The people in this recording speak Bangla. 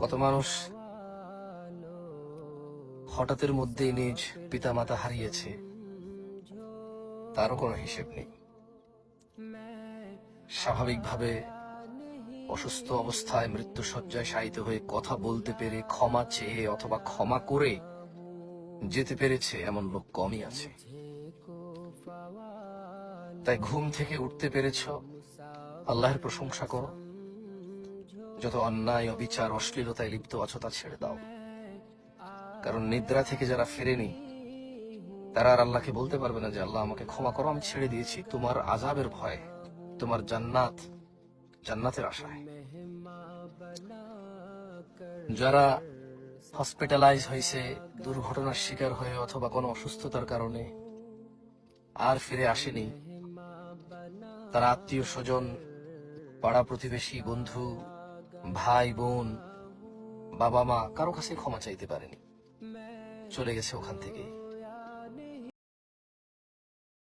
কত মানুষ হঠাৎের মধ্যেই নিজ পিতামাতা হারিয়েছে, তারও কোনো হিসেব নেই। স্বাভাবিকভাবে অসুস্থ অবস্থায় মৃত্যু সজ্জায় শায়িত হয়ে কথা বলতে পেরে ক্ষমা চেয়ে অথবা ক্ষমা করে যেতে পেরেছে এমন লোক কমই আছে। তাই ঘুম থেকে উঠতে পেরেছ, আল্লাহর প্রশংসা করো। যত অন্যায়, অবিচার, অশ্লীলতায় লিপ্ত আছো তা ছেড়ে দাও। কারণ নিদ্রা থেকে যারা ফেরেনি, তারা আর আল্লাহকে বলতে পারবে না যে, আল্লাহ, আমাকে ক্ষমা করো, আমি ছেড়ে দিয়েছি তোমার আজাবের ভয়, তোমার জান্নাত, জান্নাতের আশায়। যারা হসপিটালাইজ হয়েছে, দুর্ঘটনার শিকার হয়ে অথবা কোনো অসুস্থতার কারণে আর ফিরে আসেনি, তারা আত্মীয় স্বজন, পাড়া প্রতিবেশী, বন্ধু ভাই বোন বাবা মা কারও কাছে ক্ষমা চাইতে পারেনি। চলে গেছে ওখান থেকেই।